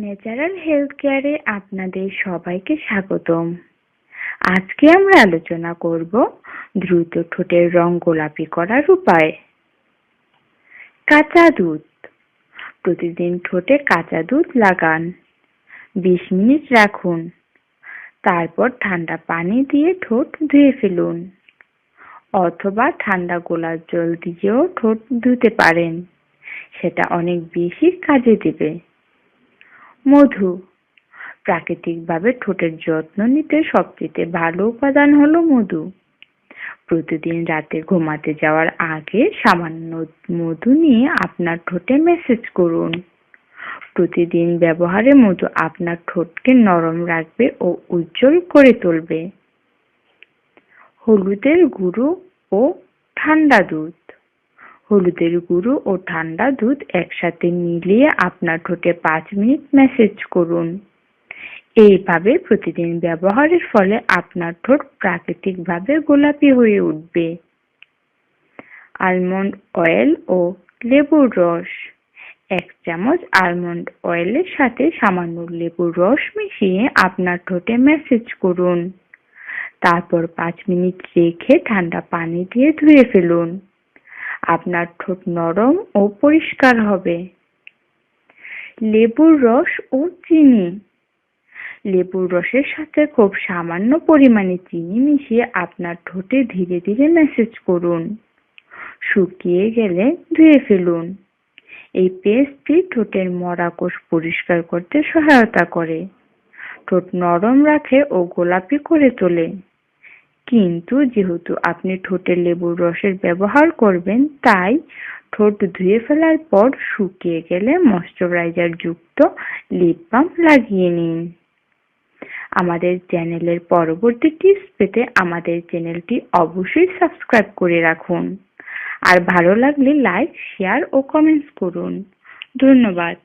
Natural health কেয়ারে আপনাদের সবাইকে স্বাগতম। আজকে আমরা আলোচনা করব দ্রুত ঠোঁটের রং গোলাপি করার উপায়। কাঁচা দুধ। প্রতিদিন ঠোঁটে কাঁচা দুধ লাগান। বিশ মিনিট রাখুন। তারপর ঠান্ডা পানি দিয়ে ঠোঁট ধুয়ে ফেলুন। অথবা ঠান্ডা গোলাপ জল দিয়েও ঠোঁট ধুতে পারেন। সেটা অনেক বেশি কাজে দেবে। মধু। প্রাকৃতিকভাবে ঠোঁটের যত্ন নিতে সবচেয়ে ভালো উপাদান হলো মধু। প্রতিদিন রাতে ঘুমাতে যাওয়ার আগে সামান্য মধু নিয়ে আপনার ঠোঁটে মেসেজ করুন। প্রতিদিন ব্যবহারে মধু আপনার ঠোঁটকে নরম রাখবে ও উজ্জ্বল করে তুলবে। হলুদের গুঁড়ো ও ঠান্ডা দুধ। হলুদের গুঁড়ো ও ঠান্ডা দুধ একসাথে মিলিয়ে আপনার ঠোঁটে পাঁচ মিনিট ম্যাসেজ করুন। এইভাবে প্রতিদিন ব্যবহারের ফলে আপনার ঠোঁট প্রাকৃতিকভাবে গোলাপি হয়ে উঠবে। আলমন্ড অয়েল ও লেবুর রস। এক চামচ আলমন্ড অয়েলের সাথে সামান্য লেবুর রস মিশিয়ে আপনার ঠোঁটে ম্যাসেজ করুন। তারপর পাঁচ মিনিট রেখে ঠান্ডা পানি দিয়ে ধুয়ে ফেলুন। আপনার ঠোঁট নরম ও পরিষ্কার হবে। লেবুর রস ও চিনি। লেবুর রসের সাথে খুব সামান্য পরিমাণে চিনি মিশিয়ে আপনার ঠোঁটে ধীরে ধীরে ম্যাসেজ করুন। শুকিয়ে গেলে ধুয়ে ফেলুন। এই পেস্টটি ঠোঁটের মরা কোষ পরিষ্কার করতে সহায়তা করে। ঠোঁট নরম রাখে ও গোলাপি করে তোলে। কিন্তু যেহেতু আপনি ঠোঁটে লেবুর রসের ব্যবহার করবেন, তাই ঠোঁট ধুয়ে ফেলার পর শুকিয়ে গেলে ময়শ্চারাইজার যুক্ত লিপ বাম লাগিয়ে নিন। আমাদের চ্যানেলের পরবর্তী টিপস পেতে আমাদের চ্যানেলটি অবশ্যই সাবস্ক্রাইব করে রাখুন। আর ভালো লাগলে লাইক শেয়ার ও কমেন্টস করুন। ধন্যবাদ।